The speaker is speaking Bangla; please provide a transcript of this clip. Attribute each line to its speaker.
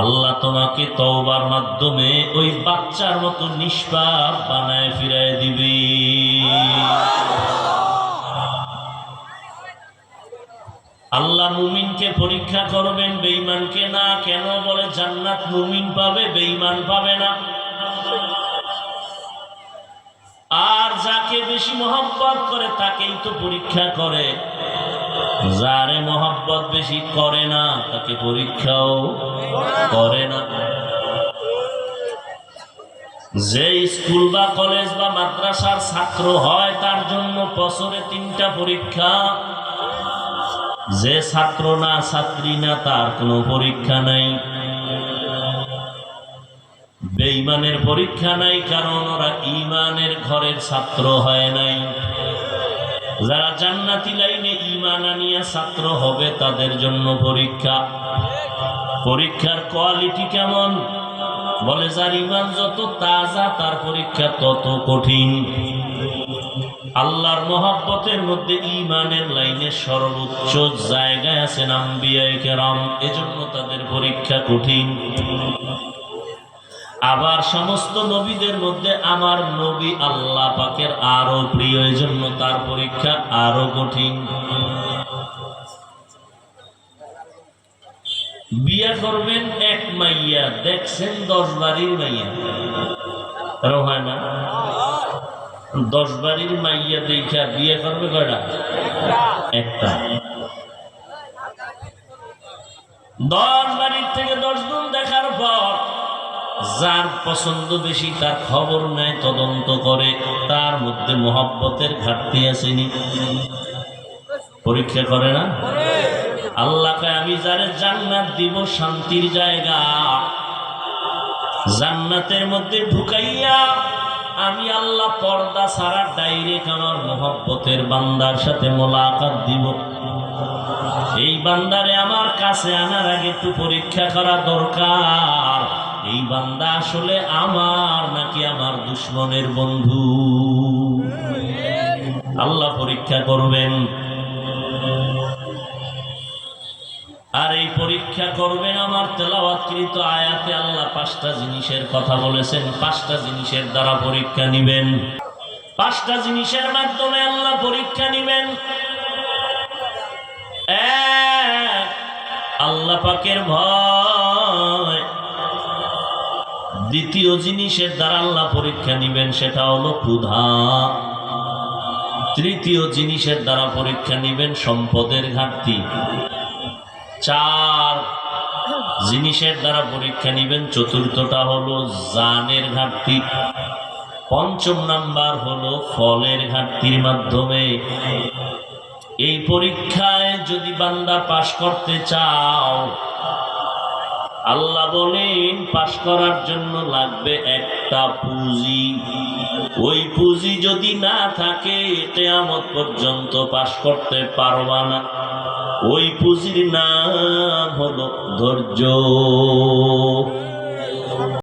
Speaker 1: আল্লাহ তোমাকে তওবার মাধ্যমে ওই বাচ্চার মতো নিষ্পাপ বানায় ফিরায় দিবে। আল্লাহ মুমিনকে পরীক্ষা করবেন, বেঈমানকে না? কেন বলে জান্নাত মুমিন পাবে, বেঈমান পাবে না? আর যাকে বেশি মহব্বত করে তাকেই তো পরীক্ষা করে। যারে মহব্বত বেশি করে না, তাকে পরীক্ষাও করে না। যে স্কুল বা কলেজ বা মাদ্রাসার ছাত্র হয়, তার জন্য বছরে তিনটা পরীক্ষা। যে ছাত্র না, ছাত্রী না, তার কোনো পরীক্ষা নাই। বেঈমানের পরীক্ষা নাই, কারণ ওরা ইমানের ঘরের ছাত্র হয় নাই। যারা জান্নাতি লাইনে ইমান আনিয়া ছাত্র হবে, তাদের জন্য পরীক্ষা। পরীক্ষার কোয়ালিটি কেমন? বলে, যার ইমান যত তাজা, তার পরীক্ষা তত কঠিন। আল্লাহর মহাব্বতের মধ্যে ইমানের লাইনে সর্বোচ্চ জায়গায় আছেন আম্বিয়ায় কেরাম এজন্য তাদের পরীক্ষা কঠিন। আবার সমস্ত নবীদের মধ্যে আমার নবী আল্লাহ পাকের আরও প্রিয়, এজন্য তার পরীক্ষা আরও কঠিন। বিয়া করবেন এক মাইয়া, দেখছেন দশ বাড়ির মাইয়া। না? দশ বাড়ির মাইয়া দেখা, বিয়ে করবে কয়টা? একটা। দশ বাড়ির থেকে যার পছন্দ বেশি, তার খবর নেয়, তদন্ত করে। তার মধ্যে মহব্বতের ঘাটতি আসেনি পরীক্ষা করে না? আল্লাহকে আমি যারে জান্নাত দিব শান্তির জায়গা, জান্নাতের মধ্যে ঢুকাইয়া আমি আল্লাহ পর্দা ছাড়া ডাইরেক্ট আমার মহব্বতের বান্দার সাথে মোলাকাত দিব। এই বান্দারে আমার কাছে আনার আগে একটু পরীক্ষা করা দরকার। এই বান্দা আসলে আমার নাকি আমার দুশ্মনের বন্ধু? আল্লাহ পরীক্ষা করবেন। আর এই পরীক্ষা করবেন আমার তেলাওয়াতকৃত আয়াতে আল্লাহ পাঁচটা জিনিসের কথা বলেছেন। পাঁচটা জিনিসের দ্বারা পরীক্ষা নিবেন। পাঁচটা জিনিসের মাধ্যমে আল্লাহ পরীক্ষা নিবেন। আল্লাহ পাকের ভয় দ্বিতীয় জিনিসের দ্বারা আল্লাহ পরীক্ষা নিবেন, সেটা হলো ক্ষুধা। তৃতীয় জিনিসের দ্বারা পরীক্ষা নিবেন, সম্পদের ঘাটতি। চার জিনিসের দ্বারা পরীক্ষা নিবেন, চতুর্থটা হলো জানের ঘাটতি। পঞ্চম নাম্বার হলো ফলের ঘাটতির মাধ্যমে। এই পরীক্ষায় যদি বান্দা পাশ করতে চাও আল্লাহ বলেন, পাশ করার জন্য লাগবে একটা পুঁজি। ওই পুঁজি যদি না থাকে, কেয়ামত পর্যন্ত পাশ করতে পারবা না। ওই পুঁজির নাম হলো ধৈর্য।